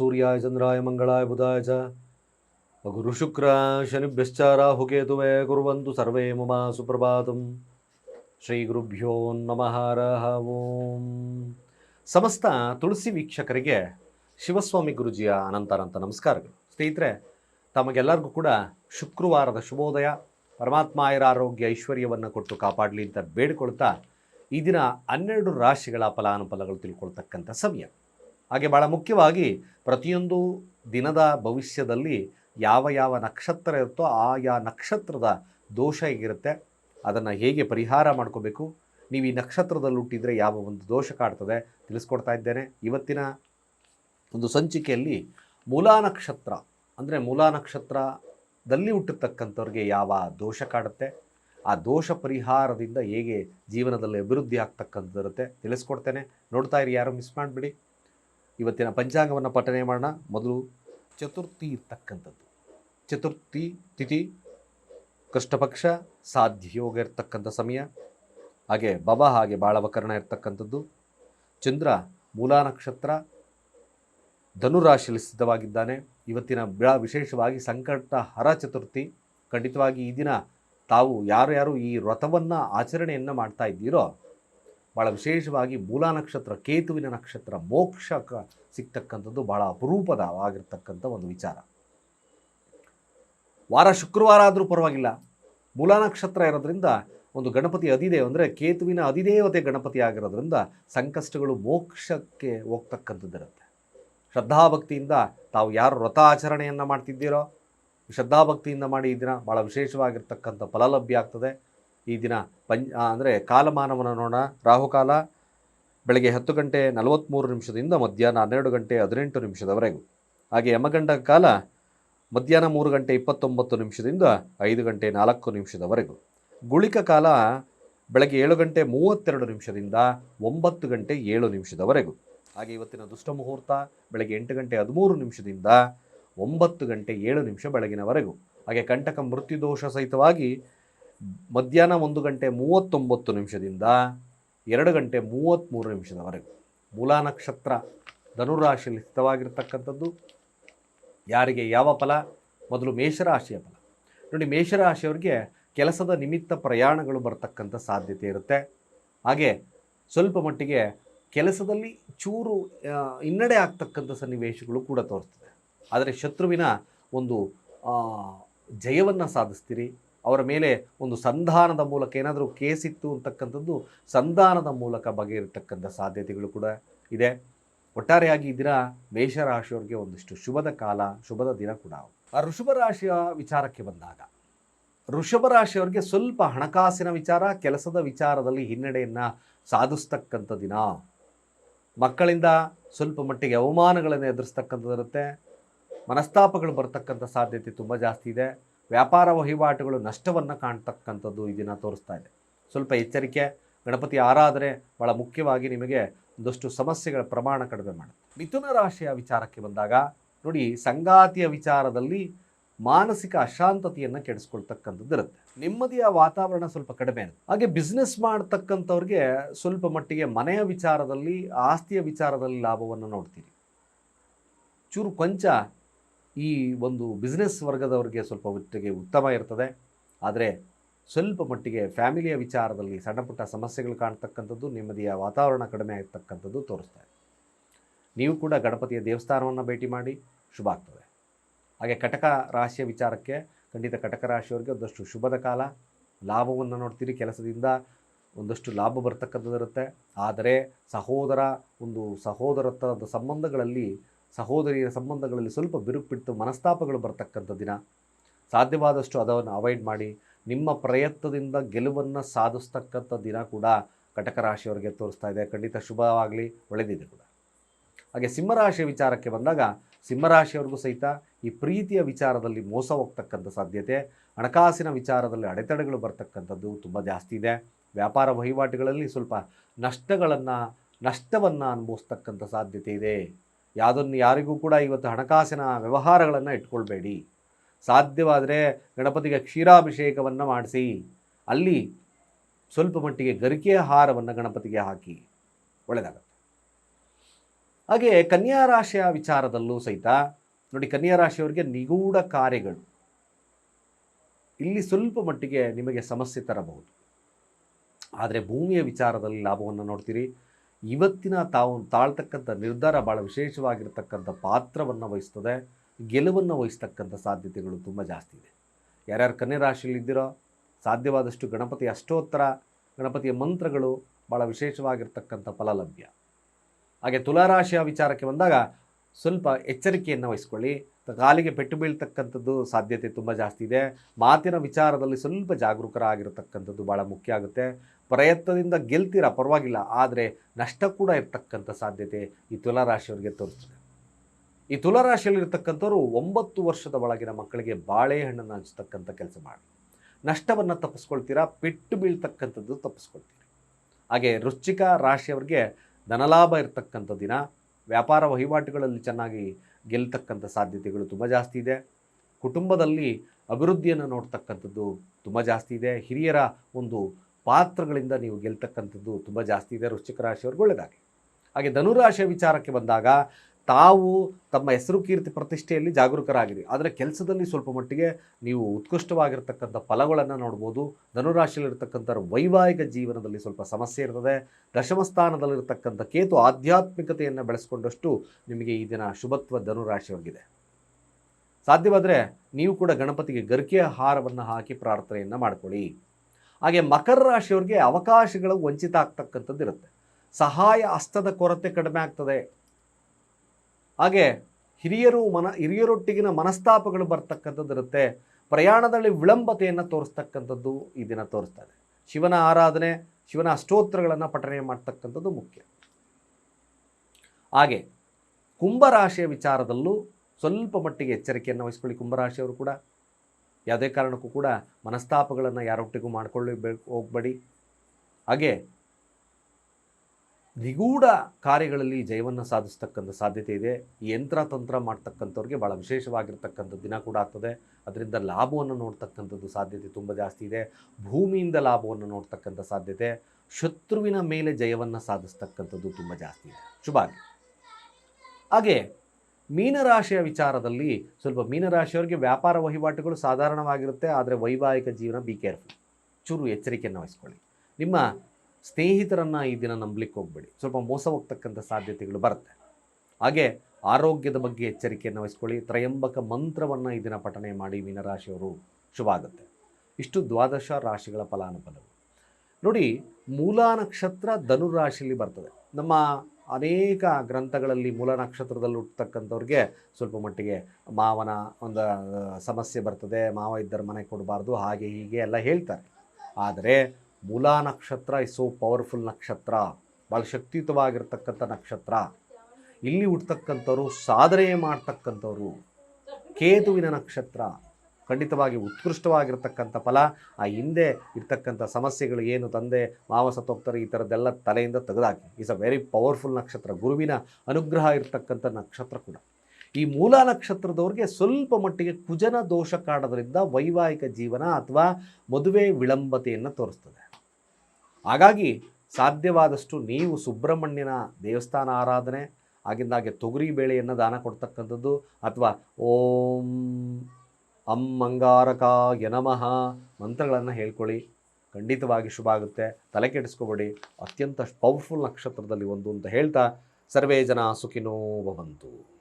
ಸೂರ್ಯಾಯ ಚಂದ್ರಾಯ ಮಂಗಳಾಯ ಬುಧಾಯ ಚ. ಗುರುಶುಕ್ರ ಶನಿಭ್ಯಶ್ಚ ರಾಹುಕೇತುವೆ ಕುರುವಂತು ಸರ್ವೇ ಮಮ ಸುಪ್ರಭಾತಂ. ಶ್ರೀ ಗುರುಭ್ಯೋ ನಮಃ ಓಂ. ಸಮಸ್ತ ತುಳಸಿ ವೀಕ್ಷಕರಿಗೆ ಶಿವಸ್ವಾಮಿ ಗುರುಜಿಯ ಅನಂತಾನಂತ ನಮಸ್ಕಾರಗಳು. ಸ್ನೇಹಿತರೆ, ತಮಗೆಲ್ಲರಿಗೂ ಕೂಡ ಶುಕ್ರವಾರದ ಶುಭೋದಯ. ಪರಮಾತ್ಮ ಆಯುರ ಆರೋಗ್ಯ ಐಶ್ವರ್ಯವನ್ನು ಕೊಟ್ಟು ಕಾಪಾಡಲಿ ಅಂತ ಬೇಡಿಕೊಳ್ತಾ ಈ ದಿನ ಹನ್ನೆರಡು ರಾಶಿಗಳ ಫಲಾನುಫಲಗಳು ತಿಳ್ಕೊಳ್ತಕ್ಕಂಥ ಸಮಯ. ಹಾಗೆ ಭಾಳ ಮುಖ್ಯವಾಗಿ ಪ್ರತಿಯೊಂದು ದಿನದ ಭವಿಷ್ಯದಲ್ಲಿ ಯಾವ ಯಾವ ನಕ್ಷತ್ರ ಇರುತ್ತೋ ಆಯಾ ನಕ್ಷತ್ರದ ದೋಷ ಹೇಗಿರುತ್ತೆ, ಅದನ್ನು ಹೇಗೆ ಪರಿಹಾರ ಮಾಡ್ಕೋಬೇಕು, ನೀವು ಈ ನಕ್ಷತ್ರದಲ್ಲಿ ಹುಟ್ಟಿದರೆ ಯಾವ ಒಂದು ದೋಷ ಕಾಡ್ತದೆ ತಿಳಿಸ್ಕೊಡ್ತಾ ಇದ್ದೇನೆ. ಇವತ್ತಿನ ಒಂದು ಸಂಚಿಕೆಯಲ್ಲಿ ಮೂಲಾ ನಕ್ಷತ್ರ, ಅಂದರೆ ಮೂಲಾ ನಕ್ಷತ್ರದಲ್ಲಿ ಹುಟ್ಟಿರ್ತಕ್ಕಂಥವ್ರಿಗೆ ಯಾವ ದೋಷ ಕಾಡುತ್ತೆ, ಆ ದೋಷ ಪರಿಹಾರದಿಂದ ಹೇಗೆ ಜೀವನದಲ್ಲಿ ಅಭಿವೃದ್ಧಿ ಆಗ್ತಕ್ಕಂಥದ್ದಿರುತ್ತೆ ತಿಳಿಸ್ಕೊಡ್ತೇನೆ. ನೋಡ್ತಾ ಇರಿ, ಯಾರು ಮಿಸ್ ಮಾಡಿಬಿಡಿ. ಇವತ್ತಿನ ಪಂಚಾಂಗವನ್ನು ಪಠನೆ ಮಾಡೋಣ. ಮೊದಲು ಚತುರ್ಥಿ ಇರ್ತಕ್ಕಂಥದ್ದು. ಚತುರ್ಥಿ ತಿಥಿ, ಕೃಷ್ಣಪಕ್ಷ ಸಾಧ್ಯ ಯೋಗ ಇರ್ತಕ್ಕಂಥ ಸಮಯ, ಹಾಗೆ ಬಬ ಹಾಗೆ ಬಾಳವಕರಣ ಇರ್ತಕ್ಕಂಥದ್ದು. ಚಂದ್ರ ಮೂಲಾ ನಕ್ಷತ್ರ ಧನುರಾಶಿಯಲ್ಲಿ ಸಿದ್ಧವಾಗಿದ್ದಾನೆ ಇವತ್ತಿನ ಬೆಳ ವಿಶೇಷವಾಗಿ ಸಂಕಟ ಹರ ಚತುರ್ಥಿ. ಖಂಡಿತವಾಗಿ ಈ ದಿನ ತಾವು ಯಾರು ಯಾರು ಈ ವ್ರತವನ್ನು ಆಚರಣೆಯನ್ನು ಮಾಡ್ತಾ ಇದ್ದೀರೋ ಭಾಳ ವಿಶೇಷವಾಗಿ ಮೂಲಾ ನಕ್ಷತ್ರ, ಕೇತುವಿನ ನಕ್ಷತ್ರ, ಮೋಕ್ಷಕ ಸಿಗ್ತಕ್ಕಂಥದ್ದು ಭಾಳ ಅಪರೂಪದವಾಗಿರ್ತಕ್ಕಂಥ ಒಂದು ವಿಚಾರ. ವಾರ ಶುಕ್ರವಾರ ಆದರೂ ಪರವಾಗಿಲ್ಲ. ಮೂಲಾ ನಕ್ಷತ್ರ ಇರೋದ್ರಿಂದ ಒಂದು ಗಣಪತಿ ಅಧಿದೇವ ಅಂದರೆ ಕೇತುವಿನ ಅಧಿದೇವತೆ ಗಣಪತಿ ಆಗಿರೋದ್ರಿಂದ ಸಂಕಷ್ಟಗಳು ಮೋಕ್ಷಕ್ಕೆ ಹೋಗ್ತಕ್ಕಂಥದ್ದಿರುತ್ತೆ. ಶ್ರದ್ಧಾಭಕ್ತಿಯಿಂದ ತಾವು ಯಾರು ವ್ರತ ಆಚರಣೆಯನ್ನು ಮಾಡ್ತಿದ್ದೀರೋ, ಶ್ರದ್ಧಾಭಕ್ತಿಯಿಂದ ಮಾಡಿ ಈ ದಿನ ಭಾಳ ವಿಶೇಷವಾಗಿರ್ತಕ್ಕಂಥ ಫಲ ಲಭ್ಯ ಆಗ್ತದೆ. ಈ ದಿನ ಪಂಚ ಅಂದರೆ ಕಾಲಮಾನವನ್ನು ನೋಡೋಣ. ರಾಹುಕಾಲ ಬೆಳಗ್ಗೆ ಹತ್ತು ಗಂಟೆ ನಲವತ್ತ್ಮೂರು ನಿಮಿಷದಿಂದ ಮಧ್ಯಾಹ್ನ ಹನ್ನೆರಡು ಗಂಟೆ ಹದಿನೆಂಟು ನಿಮಿಷದವರೆಗೂ. ಹಾಗೆ ಯಮಗಂಡ ಕಾಲ ಮಧ್ಯಾಹ್ನ ಮೂರು ಗಂಟೆ ಇಪ್ಪತ್ತೊಂಬತ್ತು ನಿಮಿಷದಿಂದ ಐದು ಗಂಟೆ ನಾಲ್ಕು ನಿಮಿಷದವರೆಗೂ. ಗುಳಿಕ ಕಾಲ ಬೆಳಗ್ಗೆ ಏಳು ಗಂಟೆ ಮೂವತ್ತೆರಡು ನಿಮಿಷದಿಂದ ಒಂಬತ್ತು ಗಂಟೆ ಏಳು ನಿಮಿಷದವರೆಗೂ. ಹಾಗೆ ಇವತ್ತಿನ ದುಷ್ಟ ಮುಹೂರ್ತ ಬೆಳಗ್ಗೆ ಎಂಟು ಗಂಟೆ ಹದಿಮೂರು ನಿಮಿಷದಿಂದ ಒಂಬತ್ತು ಗಂಟೆ ಏಳು ನಿಮಿಷ ಬೆಳಗಿನವರೆಗೂ. ಹಾಗೆ ಕಂಟಕ ಮೃತ್ಯುದೋಷ ಸಹಿತವಾಗಿ ಮಧ್ಯಾಹ್ನ ಒಂದು ಗಂಟೆ ಮೂವತ್ತೊಂಬತ್ತು ನಿಮಿಷದಿಂದ ಎರಡು ಗಂಟೆ ಮೂವತ್ತ್ಮೂರು ನಿಮಿಷದವರೆಗೂ ಮೂಲಾ ನಕ್ಷತ್ರ ಧನುರಾಶಿಯಲ್ಲಿ ಸ್ಥಿತವಾಗಿರ್ತಕ್ಕಂಥದ್ದು. ಯಾರಿಗೆ? ಯಾವ ಫಲ? ಮೊದಲು ಮೇಷರಾಶಿಯ ಫಲ. ನೋಡಿ, ಮೇಷರಾಶಿಯವರಿಗೆ ಕೆಲಸದ ನಿಮಿತ್ತ ಪ್ರಯಾಣಗಳು ಬರ್ತಕ್ಕಂಥ ಸಾಧ್ಯತೆ ಇರುತ್ತೆ. ಹಾಗೆ ಸ್ವಲ್ಪ ಮಟ್ಟಿಗೆ ಕೆಲಸದಲ್ಲಿ ಚೂರು ಹಿನ್ನಡೆ ಆಗ್ತಕ್ಕಂಥ ಸನ್ನಿವೇಶಗಳು ಕೂಡ ತೋರಿಸ್ತದೆ. ಆದರೆ ಶತ್ರುವಿನ ಒಂದು ಜಯವನ್ನು ಸಾಧಿಸ್ತೀರಿ. ಅವರ ಮೇಲೆ ಒಂದು ಸಂಧಾನದ ಮೂಲಕ ಏನಾದರೂ ಕೇಸಿತ್ತು ಅಂತಕ್ಕಂಥದ್ದು ಸಂಧಾನದ ಮೂಲಕ ಬಗೆಯಿರತಕ್ಕಂಥ ಸಾಧ್ಯತೆಗಳು ಕೂಡ ಇದೆ. ಒಟ್ಟಾರೆಯಾಗಿ ಈ ದಿನ ಮೇಷರಾಶಿಯವರಿಗೆ ಒಂದಿಷ್ಟು ಶುಭದ ಕಾಲ, ಶುಭದ ದಿನ ಕೂಡ. ಆ ಋಷಭ ರಾಶಿಯ ವಿಚಾರಕ್ಕೆ ಬಂದಾಗ ಋಷಭ ರಾಶಿಯವರಿಗೆ ಸ್ವಲ್ಪ ಹಣಕಾಸಿನ ವಿಚಾರ, ಕೆಲಸದ ವಿಚಾರದಲ್ಲಿ ಹಿನ್ನಡೆಯನ್ನು ಸಾಧಿಸ್ತಕ್ಕಂಥ ದಿನ. ಮಕ್ಕಳಿಂದ ಸ್ವಲ್ಪ ಮಟ್ಟಿಗೆ ಅವಮಾನಗಳನ್ನು ಎದುರಿಸ್ತಕ್ಕಂಥದ್ದಿರುತ್ತೆ. ಮನಸ್ತಾಪಗಳು ಬರ್ತಕ್ಕಂಥ ಸಾಧ್ಯತೆ ತುಂಬ ಜಾಸ್ತಿ ಇದೆ. ವ್ಯಾಪಾರ ವಹಿವಾಟುಗಳು ನಷ್ಟವನ್ನು ಕಾಣ್ತಕ್ಕಂಥದ್ದು ಇದನ್ನು ದಿನ ತೋರಿಸ್ತಾ ಇದೆ. ಸ್ವಲ್ಪ ಎಚ್ಚರಿಕೆ, ಗಣಪತಿ ಆರಾಧನೆ ಭಾಳ ಮುಖ್ಯವಾಗಿ ನಿಮಗೆ ಒಂದಷ್ಟು ಸಮಸ್ಯೆಗಳ ಪ್ರಮಾಣ ಕಡಿಮೆ ಮಾಡುತ್ತೆ. ಮಿಥುನ ರಾಶಿಯ ವಿಚಾರಕ್ಕೆ ಬಂದಾಗ ನೋಡಿ ಸಂಗಾತಿಯ ವಿಚಾರದಲ್ಲಿ ಮಾನಸಿಕ ಅಶಾಂತತೆಯನ್ನು ಕೆಡಿಸ್ಕೊಳ್ತಕ್ಕಂಥದ್ದು ಇರುತ್ತೆ. ನೆಮ್ಮದಿಯ ವಾತಾವರಣ ಸ್ವಲ್ಪ ಕಡಿಮೆ ಇರುತ್ತೆ. ಹಾಗೆ ಬಿಸ್ನೆಸ್ ಮಾಡ್ತಕ್ಕಂಥವ್ರಿಗೆ ಸ್ವಲ್ಪ ಮಟ್ಟಿಗೆ ಮನೆಯ ವಿಚಾರದಲ್ಲಿ, ಆಸ್ತಿಯ ವಿಚಾರದಲ್ಲಿ ಲಾಭವನ್ನು ನೋಡ್ತೀರಿ. ಚೂರು ಕೊಂಚ ಈ ಒಂದು ಬಿಸ್ನೆಸ್ ವರ್ಗದವರಿಗೆ ಸ್ವಲ್ಪ ಮಟ್ಟಿಗೆ ಉತ್ತಮ ಇರ್ತದೆ. ಆದರೆ ಸ್ವಲ್ಪ ಮಟ್ಟಿಗೆ ಫ್ಯಾಮಿಲಿಯ ವಿಚಾರದಲ್ಲಿ ಸಣ್ಣ ಪುಟ್ಟ ಸಮಸ್ಯೆಗಳು ಕಾಣ್ತಕ್ಕಂಥದ್ದು ನೆಮ್ಮದಿಯ ವಾತಾವರಣ ಕಡಿಮೆ ಆಗ್ತಕ್ಕಂಥದ್ದು ತೋರಿಸ್ತಾ ಇದೆ. ನೀವು ಕೂಡ ಗಣಪತಿಯ ದೇವಸ್ಥಾನವನ್ನು ಭೇಟಿ ಮಾಡಿ, ಶುಭ ಆಗ್ತದೆ. ಹಾಗೆ ಕಟಕ ರಾಶಿಯ ವಿಚಾರಕ್ಕೆ ಖಂಡಿತ ಕಟಕ ರಾಶಿಯವರಿಗೆ ಒಂದಷ್ಟು ಶುಭದ ಕಾಲ, ಲಾಭವನ್ನು ನೋಡ್ತೀರಿ, ಕೆಲಸದಿಂದ ಒಂದಷ್ಟು ಲಾಭ ಬರ್ತಕ್ಕಂಥದ್ದಿರುತ್ತೆ. ಆದರೆ ಸಹೋದರ, ಒಂದು ಸಹೋದರತ್ವದ ಸಂಬಂಧಗಳಲ್ಲಿ ಸಹೋದರಿಯರ ಸಂಬಂಧಗಳಲ್ಲಿ ಸ್ವಲ್ಪ ಬಿರುಪಿಟ್ಟು ಮನಸ್ತಾಪಗಳು ಬರ್ತಕ್ಕಂಥ ದಿನ. ಸಾಧ್ಯವಾದಷ್ಟು ಅದನ್ನು ಅವಾಯ್ಡ್ ಮಾಡಿ ನಿಮ್ಮ ಪ್ರಯತ್ನದಿಂದ ಗೆಲುವನ್ನು ಸಾಧಿಸ್ತಕ್ಕಂಥ ದಿನ ಕೂಡ ಕಟಕ ರಾಶಿಯವರಿಗೆ ತೋರಿಸ್ತಾ ಇದೆ. ಖಂಡಿತ ಶುಭವಾಗಲಿ ಒಳ್ಳೆಯದಿದೆ ಕೂಡ. ಹಾಗೆ ಸಿಂಹರಾಶಿಯ ವಿಚಾರಕ್ಕೆ ಬಂದಾಗ ಸಿಂಹರಾಶಿಯವ್ರಿಗೂ ಸಹಿತ ಈ ಪ್ರೀತಿಯ ವಿಚಾರದಲ್ಲಿ ಮೋಸ ಹೋಗ್ತಕ್ಕಂಥ ಸಾಧ್ಯತೆ, ಹಣಕಾಸಿನ ವಿಚಾರದಲ್ಲಿ ಅಡೆತಡೆಗಳು ಬರ್ತಕ್ಕಂಥದ್ದು ತುಂಬ ಜಾಸ್ತಿ ಇದೆ. ವ್ಯಾಪಾರ ವಹಿವಾಟುಗಳಲ್ಲಿ ಸ್ವಲ್ಪ ನಷ್ಟಗಳನ್ನು, ನಷ್ಟವನ್ನು ಅನುಭವಿಸ್ತಕ್ಕಂಥ ಸಾಧ್ಯತೆ ಇದೆ. ಯಾವುದನ್ನು ಯಾರಿಗೂ ಕೂಡ ಇವತ್ತು ಹಣಕಾಸಿನ ವ್ಯವಹಾರಗಳನ್ನು ಇಟ್ಕೊಳ್ಬೇಡಿ. ಸಾಧ್ಯವಾದರೆ ಗಣಪತಿಗೆ ಕ್ಷೀರಾಭಿಷೇಕವನ್ನು ಮಾಡಿಸಿ, ಅಲ್ಲಿ ಸ್ವಲ್ಪ ಮಟ್ಟಿಗೆ ಗರಿಕೆಯ ಹಾರವನ್ನು ಗಣಪತಿಗೆ ಹಾಕಿ ಒಳ್ಳೆಯದಾಗುತ್ತೆ ಹಾಗೆ ಕನ್ಯಾ ರಾಶಿಯ ವಿಚಾರದಲ್ಲೂ ಸಹಿತ ನೋಡಿ ಕನ್ಯಾ ರಾಶಿಯವರಿಗೆ ನಿಗೂಢ ಕಾರ್ಯಗಳು. ಇಲ್ಲಿ ಸ್ವಲ್ಪ ಮಟ್ಟಿಗೆ ನಿಮಗೆ ಸಮಸ್ಯೆ ತರಬಹುದು. ಆದರೆ ಭೂಮಿಯ ವಿಚಾರದಲ್ಲಿ ಲಾಭವನ್ನು ನೋಡ್ತೀರಿ ಇವತ್ತಿನ ತಾವು ತಾಳ್ತಕ್ಕಂಥ ನಿರ್ಧಾರ ಭಾಳ ವಿಶೇಷವಾಗಿರ್ತಕ್ಕಂಥ ಪಾತ್ರವನ್ನು ವಹಿಸ್ತದೆ, ಗೆಲುವನ್ನು ವಹಿಸ್ತಕ್ಕಂಥ ಸಾಧ್ಯತೆಗಳು ತುಂಬ ಜಾಸ್ತಿ ಇದೆ. ಯಾರ್ಯಾರು ಕನ್ಯೆ ರಾಶಿಯಲ್ಲಿದ್ದೀರೋ ಸಾಧ್ಯವಾದಷ್ಟು ಗಣಪತಿ ಅಷ್ಟೋತ್ತರ, ಗಣಪತಿಯ ಮಂತ್ರಗಳು ಭಾಳ ವಿಶೇಷವಾಗಿರ್ತಕ್ಕಂಥ ಫಲ ಲಭ್ಯ ಹಾಗೆ ತುಲಾರಾಶಿಯ ವಿಚಾರಕ್ಕೆ ಬಂದಾಗ ಸ್ವಲ್ಪ ಎಚ್ಚರಿಕೆಯನ್ನು ವಹಿಸ್ಕೊಳ್ಳಿ. ಕಾಲಿಗೆ ಪೆಟ್ಟು ಬೀಳ್ತಕ್ಕಂಥದ್ದು ಸಾಧ್ಯತೆ ತುಂಬ ಜಾಸ್ತಿ ಇದೆ. ಮಾತಿನ ವಿಚಾರದಲ್ಲಿ ಸ್ವಲ್ಪ ಜಾಗರೂಕರಾಗಿರತಕ್ಕಂಥದ್ದು ಭಾಳ ಮುಖ್ಯ ಆಗುತ್ತೆ. ಪ್ರಯತ್ನದಿಂದ ಗೆಲ್ತೀರ? ಪರವಾಗಿಲ್ಲ. ಆದರೆ ನಷ್ಟ ಕೂಡ ಇರ್ತಕ್ಕಂಥ ಸಾಧ್ಯತೆ ಈ ತುಲಾರಾಶಿಯವರಿಗೆ ತೋರಿಸ್ತದೆ. ಈ ತುಲಾರಾಶಿಯಲ್ಲಿರ್ತಕ್ಕಂಥವ್ರು ಒಂಬತ್ತು ವರ್ಷದ ಒಳಗಿನ ಮಕ್ಕಳಿಗೆ ಬಾಳೆಹಣ್ಣನ್ನು ಹಂಚ್ತಕ್ಕಂಥ ಕೆಲಸ ಮಾಡಿ. ನಷ್ಟವನ್ನು ತಪ್ಪಿಸ್ಕೊಳ್ತೀರಾ? ಪೆಟ್ಟು ಬೀಳ್ತಕ್ಕಂಥದ್ದು ತಪ್ಪಿಸ್ಕೊಳ್ತೀರಿ? ಹಾಗೆ ರುಚಿಕ ರಾಶಿಯವರಿಗೆ ಧನಲಾಭ ಇರತಕ್ಕಂಥ ದಿನ, ವ್ಯಾಪಾರ ವಹಿವಾಟುಗಳಲ್ಲಿ ಚೆನ್ನಾಗಿ ಗೆಲ್ತಕ್ಕಂಥ ಸಾಧ್ಯತೆಗಳು ತುಂಬ ಜಾಸ್ತಿ ಇದೆ. ಕುಟುಂಬದಲ್ಲಿ ಅಭಿವೃದ್ಧಿಯನ್ನು ನೋಡ್ತಕ್ಕಂಥದ್ದು ತುಂಬ ಜಾಸ್ತಿ ಇದೆ. ಹಿರಿಯರ ಒಂದು ಪಾತ್ರಗಳಿಂದ ನೀವು ಗೆಲ್ತಕ್ಕಂಥದ್ದು ತುಂಬ ಜಾಸ್ತಿ ಇದೆ. ವೃಶ್ಚಿಕ ರಾಶಿಯವ್ರಿಗೆ ಒಳ್ಳೆಯದಾಗಿ ಹಾಗೆ ಧನುರಾಶಿಯ ವಿಚಾರಕ್ಕೆ ಬಂದಾಗ ತಾವು ತಮ್ಮ ಹೆಸರು ಕೀರ್ತಿ ಪ್ರತಿಷ್ಠೆಯಲ್ಲಿ ಜಾಗರೂಕರಾಗಿರಿ ಆದರೆ ಕೆಲಸದಲ್ಲಿ ಸ್ವಲ್ಪ ಮಟ್ಟಿಗೆ ನೀವು ಉತ್ಕೃಷ್ಟವಾಗಿರ್ತಕ್ಕಂಥ ಫಲಗಳನ್ನು ನೋಡ್ಬೋದು. ಧನುರಾಶಿಯಲ್ಲಿರ್ತಕ್ಕಂಥ ವೈವಾಹಿಕ ಜೀವನದಲ್ಲಿ ಸ್ವಲ್ಪ ಸಮಸ್ಯೆ ಇರ್ತದೆ. ದಶಮ ಸ್ಥಾನದಲ್ಲಿರ್ತಕ್ಕಂಥ ಕೇತು ಆಧ್ಯಾತ್ಮಿಕತೆಯನ್ನು ಬೆಳೆಸ್ಕೊಂಡಷ್ಟು ನಿಮಗೆ ಈ ದಿನ ಶುಭತ್ವ ಧನುರಾಶಿಯವ್ರಿಗಿದೆ ಸಾಧ್ಯವಾದರೆ ನೀವು ಕೂಡ ಗಣಪತಿಗೆ ಗರಿಕೆಯ ಹಾರವನ್ನು ಹಾಕಿ ಪ್ರಾರ್ಥನೆಯನ್ನು ಮಾಡ್ಕೊಳ್ಳಿ. ಹಾಗೆ ಮಕರ ರಾಶಿಯವ್ರಿಗೆ ಅವಕಾಶಗಳು ವಂಚಿತ ಆಗ್ತಕ್ಕಂಥದ್ದು ಇರುತ್ತೆ. ಸಹಾಯ ಹಸ್ತದ ಕೊರತೆ ಕಡಿಮೆ ಆಗ್ತದೆ. ಹಾಗೆ ಹಿರಿಯರು ಮನ, ಹಿರಿಯರೊಟ್ಟಿಗಿನ ಮನಸ್ತಾಪಗಳು ಬರ್ತಕ್ಕಂಥದ್ದು ಇರುತ್ತೆ. ಪ್ರಯಾಣದಲ್ಲಿ ವಿಳಂಬತೆಯನ್ನು ತೋರಿಸ್ತಕ್ಕಂಥದ್ದು ಈ ದಿನ ತೋರಿಸ್ತದೆ ಶಿವನ ಆರಾಧನೆ, ಶಿವನ ಅಷ್ಟೋತ್ರಗಳನ್ನು ಪಠನೆ ಮಾಡ್ತಕ್ಕಂಥದ್ದು ಮುಖ್ಯ. ಹಾಗೆ ಕುಂಭರಾಶಿಯ ವಿಚಾರದಲ್ಲೂ ಸ್ವಲ್ಪ ಮಟ್ಟಿಗೆ ಎಚ್ಚರಿಕೆಯನ್ನು ವಹಿಸ್ಕೊಳ್ಳಿ ಕುಂಭರಾಶಿಯವರು ಕೂಡ. ಯಾವುದೇ ಕಾರಣಕ್ಕೂ ಕೂಡ ಮನಸ್ತಾಪಗಳನ್ನು ಯಾರೊಟ್ಟಿಗೂ ಮಾಡಿಕೊಳ್ಳಿ ಹೋಗಬೇಡಿ. ಹಾಗೆ ನಿಗೂಢ ಕಾರ್ಯಗಳಲ್ಲಿ ಜಯವನ್ನು ಸಾಧಿಸ್ತಕ್ಕಂಥ ಸಾಧ್ಯತೆ ಇದೆ. ಯಂತ್ರ ತಂತ್ರ ಮಾಡ್ತಕ್ಕಂಥವ್ರಿಗೆ ಭಾಳ ವಿಶೇಷವಾಗಿರ್ತಕ್ಕಂಥ ದಿನ ಕೂಡ ಆಗ್ತದೆ. ಅದರಿಂದ ಲಾಭವನ್ನು ನೋಡ್ತಕ್ಕಂಥದ್ದು ಸಾಧ್ಯತೆ ತುಂಬ ಜಾಸ್ತಿ ಇದೆ. ಭೂಮಿಯಿಂದ ಲಾಭವನ್ನು ನೋಡ್ತಕ್ಕಂಥ ಸಾಧ್ಯತೆ, ಶತ್ರುವಿನ ಮೇಲೆ ಜಯವನ್ನು ಸಾಧಿಸ್ತಕ್ಕಂಥದ್ದು ತುಂಬ ಜಾಸ್ತಿ ಇದೆ. ಶುಭ. ಹಾಗೆ ಮೀನರಾಶಿಯ ವಿಚಾರದಲ್ಲಿ ಸ್ವಲ್ಪ ಮೀನರಾಶಿಯವರಿಗೆ ವ್ಯಾಪಾರ ವಹಿವಾಟುಗಳು ಸಾಧಾರಣವಾಗಿರುತ್ತೆ, ಆದರೆ ವೈವಾಹಿಕ ಜೀವನ ಬಿ ಕೇರ್ಫುಲ್ ಚೂರು ಎಚ್ಚರಿಕೆಯನ್ನು ವಹಿಸ್ಕೊಳ್ಳಿ. ನಿಮ್ಮ ಸ್ನೇಹಿತರನ್ನು ಈ ದಿನ ನಂಬಲಿಕ್ಕೆ ಹೋಗಬೇಡಿ. ಸ್ವಲ್ಪ ಮೋಸ ಹೋಗ್ತಕ್ಕಂಥ ಸಾಧ್ಯತೆಗಳು ಬರುತ್ತೆ. ಹಾಗೆ ಆರೋಗ್ಯದ ಬಗ್ಗೆ ಎಚ್ಚರಿಕೆಯನ್ನು ವಹಿಸ್ಕೊಳ್ಳಿ. ತ್ರಯಂಬಕ ಮಂತ್ರವನ್ನು ಈ ದಿನ ಪಠನೆ ಮಾಡಿ ಮೀನರಾಶಿಯವರು ಶುಭ ಆಗುತ್ತೆ ಇಷ್ಟು ದ್ವಾದಶ ರಾಶಿಗಳ ಫಲಾನುಫಲಗಳು ನೋಡಿ ಮೂಲಾ ನಕ್ಷತ್ರ ಧನುರಾಶಿಯಲ್ಲಿ ಬರ್ತದೆ. ನಮ್ಮ ಅನೇಕ ಗ್ರಂಥಗಳಲ್ಲಿ ಮೂಲ ನಕ್ಷತ್ರದಲ್ಲಿ ಹುಟ್ಟತಕ್ಕಂಥವ್ರಿಗೆ ಸ್ವಲ್ಪ ಮಟ್ಟಿಗೆ ಮಾವನ ಒಂದು ಸಮಸ್ಯೆ ಬರ್ತದೆ, ಮಾವ ಇದ್ದರ ಮನೆ ಕೊಡಬಾರ್ದು, ಹಾಗೆ ಹೀಗೆ ಎಲ್ಲ ಹೇಳ್ತಾರೆ. ಆದರೆ ಮೂಲ ನಕ್ಷತ್ರ ಇಸ್ ಸೋ ಪವರ್ಫುಲ್ ನಕ್ಷತ್ರ ಭಾಳ ಶಕ್ತಿಯುತವಾಗಿರ್ತಕ್ಕಂಥ ನಕ್ಷತ್ರ, ಇಲ್ಲಿ ಹುಟ್ಟತಕ್ಕಂಥವ್ರು ಸಾಧನೆ ಮಾಡ್ತಕ್ಕಂಥವ್ರು, ಕೇತುವಿನ ನಕ್ಷತ್ರ ಖಂಡಿತವಾಗಿ ಉತ್ಕೃಷ್ಟವಾಗಿರ್ತಕ್ಕಂಥ ಫಲ, ಆ ಹಿಂದೆ ಇರ್ತಕ್ಕಂಥ ಸಮಸ್ಯೆಗಳು ಏನು ತಂದೆ, ಮಾವ ಸತ್ತೋಗ್ತಾರೆ, ಈ ಥರದ್ದೆಲ್ಲ ತಲೆಯಿಂದ ತೆಗೆದಾಕಿ. ಈಸ್ ಅ ವೆರಿ ಪವರ್ಫುಲ್ ನಕ್ಷತ್ರ, ಗುರುವಿನ ಅನುಗ್ರಹ ಇರ್ತಕ್ಕಂಥ ನಕ್ಷತ್ರ ಕೂಡ. ಈ ಮೂಲ ನಕ್ಷತ್ರದವ್ರಿಗೆ ಸ್ವಲ್ಪ ಮಟ್ಟಿಗೆ ಕುಜನ ದೋಷ ಕಾಡೋದ್ರಿಂದ ವೈವಾಹಿಕ ಜೀವನ ಅಥವಾ ಮದುವೆ ವಿಳಂಬತೆಯನ್ನು ತೋರಿಸ್ತದೆ. ಹಾಗಾಗಿ ಸಾಧ್ಯವಾದಷ್ಟು ನೀವು ಸುಬ್ರಹ್ಮಣ್ಯನ ದೇವಸ್ಥಾನ ಆರಾಧನೆ, ಆಗಿಂದಾಗೆ ತೊಗರಿ ಬೇಳೆಯನ್ನು ದಾನ ಕೊಡ್ತಕ್ಕಂಥದ್ದು, ಅಥವಾ ಓಂ ಅಂ ಅಂಗಾರಕಾಯ ನಮಃ ಮಂತ್ರಗಳನ್ನು ಹೇಳ್ಕೊಳ್ಳಿ. ಖಂಡಿತವಾಗಿ ಶುಭ ಆಗುತ್ತೆ. ತಲೆ ಕೆಡಿಸ್ಕೋಬೇಡಿ. ಅತ್ಯಂತ ಪವರ್ಫುಲ್ ನಕ್ಷತ್ರದಲ್ಲಿ ಒಂದು ಅಂತ ಹೇಳ್ತಾ, ಸರ್ವೇ ಜನ ಸುಖಿನೋ ಭವಂತು.